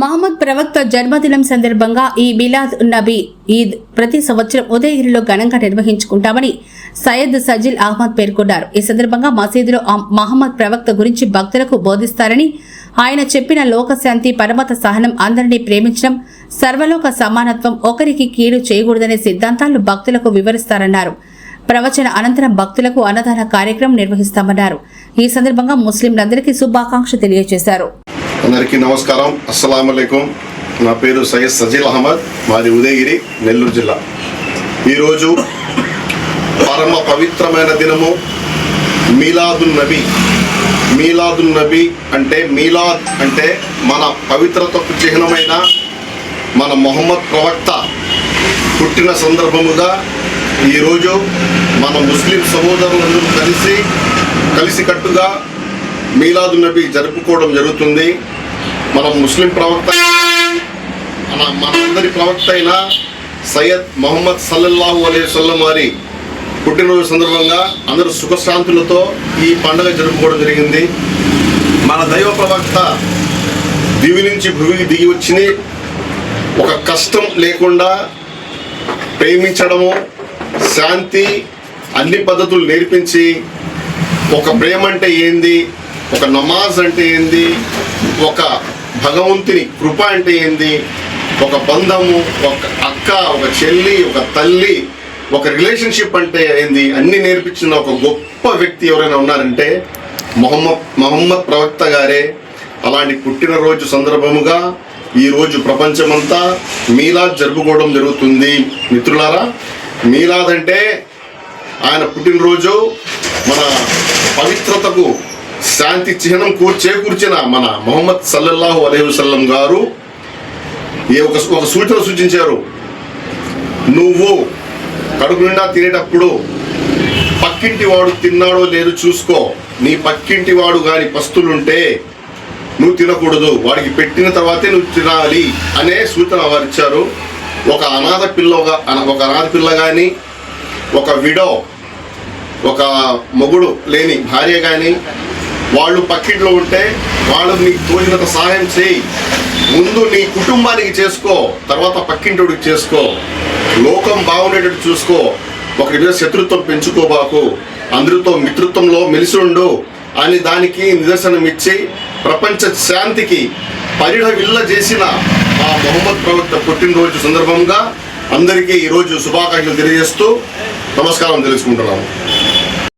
మహమ్మద్ ప్రవక్త జన్మదినం సందర్భంగా ఈ మిలాద్ నబీ ఈద్ ప్రతి సంవత్సరం ఉదయగిరిలో ఘనంగా నిర్వహించుకుంటామని సయ్యద్ సజిల్ అహ్మద్ పేర్కొన్నారు. ఈ సందర్భంగా మసీదులో మహమ్మద్ ప్రవక్త గురించి భక్తులకు బోధిస్తారని ఆయన చెప్పిన లోకశాంతి పరమత సహనం అందరినీ ప్రేమించడం సర్వలోక సమానత్వం ఒకరికి కీడు చేయకూడదనే సిద్ధాంతాలు భక్తులకు వివరిస్తారన్నారు. ప్రవచన అనంతరం భక్తులకు అన్నదాన కార్యక్రమం నిర్వహిస్తామన్నారు. ఈ సందర్భంగా ముస్లింలందరికీ శుభాకాంక్ష తెలియజేశారు. అందరికీ నమస్కారం. అస్సలం అయికం నా పేరు సయ్యద్ సజీల్ అహ్మద్. మాది ఉదయగిరి నెల్లూరు జిల్లా. ఈరోజు పరమ పవిత్రమైన దినము మీలాదున్ నబీ. మీలాదున్ నబీ అంటే మీలాద్ అంటే మన పవిత్రతకు చిహ్నమైన మన మొహమ్మద్ ప్రవక్త పుట్టిన సందర్భముగా ఈరోజు మన ముస్లిం సహోదరులందరూ కలిసి కలిసికట్టుగా మీలాదు నబీ జరుపుకోవడం జరుగుతుంది. మన ముస్లిం ప్రవక్త మన మనందరి ప్రవక్త అయిన సయ్యద్ మొహమ్మద్ సల్లల్లాహు అలీ వసల్లం వారి పుట్టినరోజు సందర్భంగా అందరూ సుఖశాంతులతో ఈ పండుగ జరుపుకోవడం జరిగింది. మన దైవ ప్రవక్త దివి నుంచి భూమికి దిగి వచ్చి ఒక కష్టం లేకుండా ప్రేమించడము శాంతి అన్ని పద్ధతులు నేర్పించి ఒక ప్రేమ అంటే ఏంది? ఒక నమాజ్ అంటే ఏంది? ఒక భగవంతుని కృప అంటే ఏంది? ఒక బంధము ఒక అక్క ఒక చెల్లి ఒక తల్లి ఒక రిలేషన్షిప్ అంటే ఏంది? అన్ని నేర్పించిన ఒక గొప్ప వ్యక్తి ఎవరైనా ఉన్నారంటే మొహమ్మద్ మొహమ్మద్ ప్రవక్త గారే. అలాంటి పుట్టినరోజు సందర్భముగా ఈ రోజు ప్రపంచమంతా మీలాద్ జరుపుకోవడం జరుగుతుంది. మిత్రులారా మీలాద్ అంటే ఆయన పుట్టినరోజు మన పవిత్రతకు శాంతి చిహ్నం చేకూర్చిన మన మొహమ్మద్ సల్లల్లాహు అలైహి వసల్లం గారు ఏ ఒక ఒక సూచన సూచించారు. నువ్వు కడుపు నిండా తినేటప్పుడు పక్కింటి వాడు తిన్నాడో లేదో చూసుకో. నీ పక్కింటి వాడు గాని పస్తులుంటే నువ్వు తినకూడదు. వాడికి పెట్టిన తర్వాతే నువ్వు తినాలి అనే సూచన వారు ఇచ్చారు. ఒక అనాథ పిల్లగా ఒక అనాథ పిల్ల కానీ ఒక విడో ఒక మొగుడు లేని భార్య కానీ వాళ్ళు పక్కింట్లో ఉంటే వాళ్ళు నీకు తోచినంత సహాయం చేయి. ముందు నీ కుటుంబానికి చేసుకో తర్వాత పక్కింటోడికి చేసుకో. లోకం బాగుండేటట్టు చూసుకో. ఒకరి మీద శత్రుత్వం పెంచుకోబాకు అందరితో మిత్రుత్వంలో మెలిసి ఉండు అని దానికి నిదర్శనం ఇచ్చి ప్రపంచ శాంతికి పరిఢవిల్ల చేసిన ఆ మొహమ్మద్ ప్రవక్త పుట్టినరోజు సందర్భంగా అందరికీ ఈరోజు శుభాకాంక్షలు తెలియజేస్తూ నమస్కారం తెలుసుకుంటున్నాము.